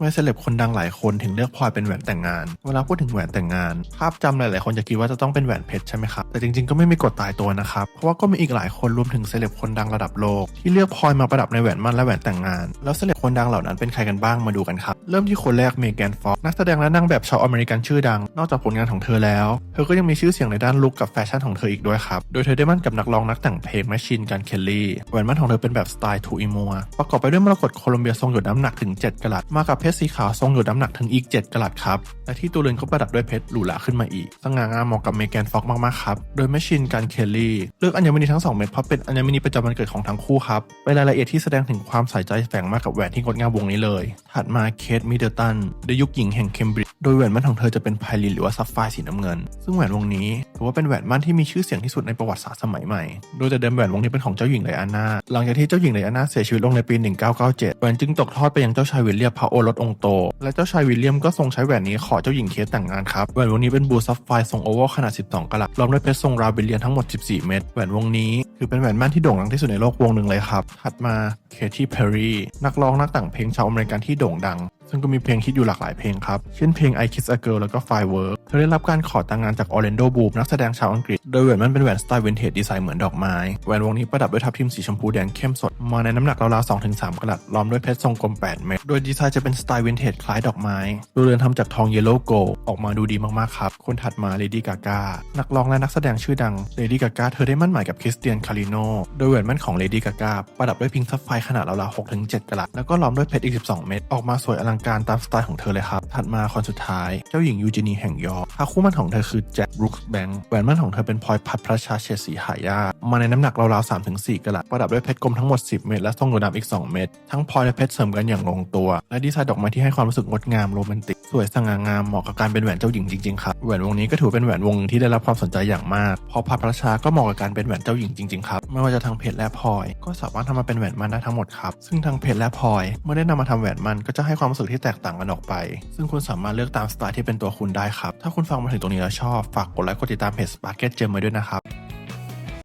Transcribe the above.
ำไมเซเลบคนดังหลายคนถึงเลือกพลอยเป็นแหวนแต่งงาน เวลาพูดถึงแหวนแต่งงาน ภาพจำหลาย ๆ คนจะคิดว่าจะต้องเป็นแหวนเพชรใช่ไหมครับ แต่จริง ๆ ก็ไม่มีกฎตายตัวนะครับ เพราะว่าก็มีอีกหลายคนรวมถึงเซเลบคนดังระดับโลก ที่เลือกพลอยมาประดับในแหวนมั่นและแหวนแต่งงาน แล้วเซเลบคนดังเหล่านั้นเป็นใครกันบ้างมาดูกันครับ เริ่มที่คนแรกเมแกนฟ็อกนักแสดงและนางแบบชาวอเมริกันชื่อดัง นอกจากผลงานของเธอแล้ว เธอก็ยังมีชื่อเสียงในด้านลุคกับแฟชั่นของเธออีกด้วยครับ โดยเธอได้มั่นกับนักร้องนักแต่งเพลงแมชชีนกันเคลลี่แหวนมั่นของเธอเป็นแบบสไตล์ทูอิมัวประกอบไปด้วยมรกตโคลอมเบียทรงหยดน้ำหนักถึง 7กะรัตมากับเพชรสีขาวทรงอยดน้ำหนักถึงอีก 7กะรัดครับ และที่ตัวเรือนก็ประดับด้วยเพชรหรูหราขึ้นมาอีก สง่างามเหมาะกับเมแกนฟ็อกมากๆครับ โดยแมชชีนการเคลลี่เลือกอัญมณีทั้ง 2 เม็ดเพราะเป็นอัญมณีประจำวันเกิดของทั้งคู่ครับ เป็นรายละเอียดที่แสดงถึงความใส่ใจแฝงมากกับแหวนที่งดงามวงนี้เลย ถัดมาเคทมิดเดิลตันได้ยุคหญิงแห่งเคมบริดจ์ โดยแหวนมั่นของเธอจะเป็นไพลินหรือว่าซัฟไฟสีน้ำเงิน ซึ่งแหวนวงนี้ถือว่าเป็นแหวนมั่นที่มีชื่อเสียงที่สุดในประวัติศาสตร์สมัยใหม่ โดยแต่เดิมแหวนวงนี้เป็นของเจ้าหญิงไดอาน่า หลังจากที่เจ้าหญิงไดอาน่าเสียชีวิตลงในปี 1997 แหวนจึงตกทอดไปยังเจ้าชายวิลเลียมพระโอรสองค์โต และเจ้าชายวิลเลียมก็ทรงใช้แหวนนี้ขอเจ้าหญิงเคทแต่งงานครับ แหวนวงนี้เป็นบูซัฟไฟทรงโอเวอลขนาด 12 กะรัตล้อมด้วยเพชรทรงราบิเลียนทั้งหมด 14 เม็ด แหวนวงนี้ถือเป็นแหวนมั่นที่โด่งดังที่สุดในโลกวงหนึ่งเลยครับ ถัดมาเคที่เพอร์รีนักร้องนักแต่งเพลงชาวอเมริกันที่โด่งดัง ซึ่งก็มีเพลงฮิตอยู่หลากหลายเพลงครับ เช่นเพลง I Kiss a Girl แล้วก็ Firework เธอได้รับการขอแต่งงานจาก Orlando Bloom นักแสดงชาวอังกฤษ โดยแหวนมันเป็นแหวนสไตล์วินเทจดีไซน์เหมือนดอกไม้ แหวนวงนี้ประดับด้วยทับทิมสีชมพูแดงเข้มสด มาในน้ำหนักราวๆ2-3กะรัตล้อมด้วยเพชรทรงกลม 8 เม็ด โดยดีไซน์จะเป็นสไตล์วินเทจคล้ายดอกไม้ตัวเรือนทำจากทองเยลโล่โกลออกมาดูดีมากๆครับคนถัดมาเลดี้กากานักร้องและนักแสดงชื่อดังเลดี้กากาเธอได้มั่นหมายกับคริสเตียนคาริโนโดยแหวนมั่นของเลดี้กากาประดับด้วยพิงค์ซัฟไฟขนาดราวๆ6-7กะรัตแล้วก็ล้อมด้วยเพชรอีก 12 เม็ดออกมาสวยอลังการตามสไตล์ของเธอเลยครับ ถัดมาคนสุดท้าย เจ้าหญิงยูจีนีแห่งยอร์พาคู่มั่นของเธอคือแจ็คบรูคส์แบงค์แหวนมั่นของเธอเป็นพลอยพัดพระชาเฉดสีหายามาในน้ำหนักราวๆ3ถึง4กะรัตประดับด้วยเพชรกลมทั้งหมด 10 เม็ดและทรงโดดำอีก 2 เม็ดทั้งพลอยและเพชรเสริมกันอย่างลงตัว และดีไซน์ดอกไม้ที่ให้ความรู้สึกงดงามโรแมนติก สวยสง่างามเหมาะกับการเป็นแหวนเจ้าหญิงจริงๆครับแหวนวงนี้ก็ถือเป็นแหวนวงนึงที่ได้รับความสนใจอย่างมากพอพัดพระชาก็เหมาะกับการเป็นแหวนเจ้าหญิงจริงๆครับไม่ว่าจะทางเพชรและพลอย ก็สามารถทำมาเป็นแหวนมันได้ทั้งหมดครับซึ่งทางเพชรและพลอยเมื่อได้นำมาทำแหวนมันก็จะให้ความรู้สึกที่แตกต่างกันออกไป ซึ่งคุณสามารถเลือกตามสไตล์ที่เป็นตัวคุณได้ครับถ้าคุณฟังมาถึงตรงนี้แล้วชอบฝากกดไลค์กดติดตามเพจ Sparket Gem ไว้ด้วยนะครับ